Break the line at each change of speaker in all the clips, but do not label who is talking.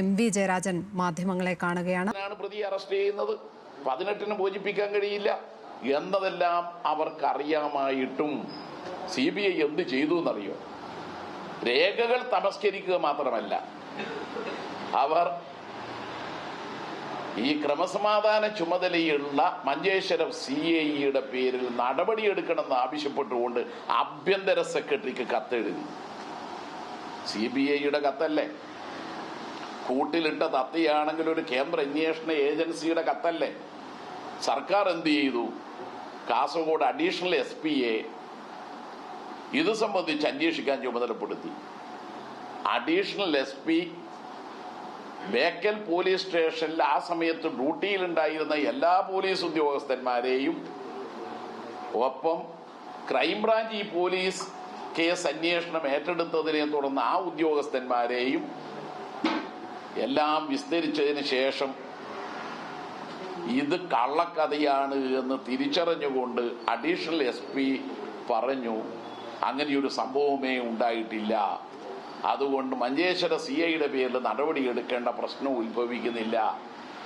M V Jayarajan മാധ്യമങ്ങളെ കാണുകയാണ്.
ആണ് പ്രതിയെ അറസ്റ്റ് ചെയ്യുന്നത്. പതിനെട്ടിന് മോചിപ്പിക്കാൻ കഴിയില്ല. എന്നതെല്ലാം അവർക്കറിയാമായിട്ടും സി ബി ഐ എന്ത് ചെയ്തു എന്നറിയോ? രേഖകൾ തമസ്കരിക്കുക മാത്രമല്ല. അവർ ഈ ക്രമസമാധാന ചുമതലയുള്ള മഞ്ചേശ്വരം സി ഇയുടെ പേരിൽ നടപടിയെടുക്കണമെന്ന് ആവശ്യപ്പെട്ടുകൊണ്ട് ആഭ്യന്തര സെക്രട്ടറിക്ക് കത്തെഴുതി. സി ബി ഐയുടെ കത്തല്ലേ? കൂട്ടിലിട്ട തത്തിയാണെങ്കിൽ ഒരു കേന്ദ്ര അന്വേഷണ ഏജൻസിയുടെ കത്തല്ലേ? സർക്കാർ എന്ത് ചെയ്തു? കാസർഗോഡ് അഡീഷണൽ എസ് പി എ ഇത് സംബന്ധിച്ച് അന്വേഷിക്കാൻ ചുമതലപ്പെടുത്തി. Additional S P Bekal police സ്റ്റേഷനിൽ ആ സമയത്ത് ഡ്യൂട്ടിയിലുണ്ടായിരുന്ന എല്ലാ പോലീസ് ഉദ്യോഗസ്ഥന്മാരെയും ഒപ്പം ക്രൈംബ്രാഞ്ച് ഈ പോലീസ് കേസ് അന്വേഷണം ഏറ്റെടുത്തതിനെ തുടർന്ന് ആ ഉദ്യോഗസ്ഥന്മാരെയും എല്ലാം വിസ്തരിച്ചതിന് ശേഷം ഇത് കള്ളക്കഥയാണ് എന്ന് തിരിച്ചറിഞ്ഞുകൊണ്ട് അഡീഷണൽ എസ് പി പറഞ്ഞു അങ്ങനെയൊരു സംഭവമേ ഉണ്ടായിട്ടില്ല. അതുകൊണ്ട് മഞ്ചേശ്വര സി ഐയുടെ പേരിൽ നടപടിയെടുക്കേണ്ട പ്രശ്നം ഉത്ഭവിക്കുന്നില്ല.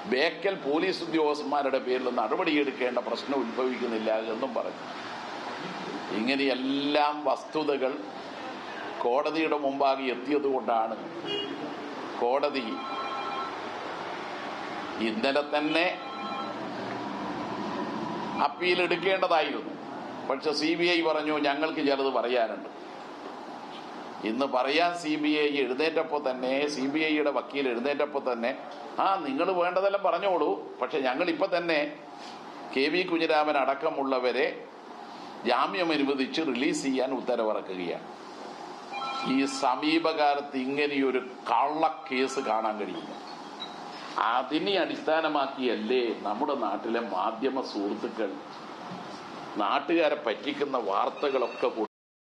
ബേക്കൽ പോലീസ് ഉദ്യോഗസ്ഥന്മാരുടെ പേരിൽ നടപടിയെടുക്കേണ്ട പ്രശ്നം ഉത്ഭവിക്കുന്നില്ല എന്നും പറഞ്ഞു. ഇങ്ങനെയെല്ലാം വസ്തുതകൾ കോടതിയുടെ മുമ്പാകെ എത്തിയത് കൊണ്ടാണ് കോടതി ഇന്നലെ തന്നെ അപ്പീൽ എടുക്കേണ്ടതായിരുന്നു. പക്ഷെ സി ബി ഐ പറഞ്ഞു ഞങ്ങൾക്ക് ചിലത് പറയാനുണ്ട്. ഇന്ന് പറയാൻ സി ബി ഐ എഴുന്നേറ്റപ്പോൾ തന്നെ സി ബി ഐയുടെ വക്കീൽ എഴുന്നേറ്റപ്പോൾ തന്നെ ആ നിങ്ങൾ വേണ്ടതെല്ലാം പറഞ്ഞോളൂ. പക്ഷെ ഞങ്ങൾ ഇപ്പൊ തന്നെ കെ വി കുഞ്ഞിരാമൻ അടക്കമുള്ളവരെ ജാമ്യം അനുവദിച്ച് റിലീസ് ചെയ്യാൻ ഉത്തരവിറക്കുകയാണ്. ഈ സമീപകാലത്ത് ഇങ്ങനെയൊരു കള്ളക്കേസ് കാണാൻ കഴിയില്ല അതിനെ അടിസ്ഥാനമാക്കിയല്ലേ നമ്മുടെ നാട്ടിലെ മാധ്യമ സുഹൃത്തുക്കൾ നാട്ടുകാരെ പറ്റിക്കുന്ന വാർത്തകളൊക്കെ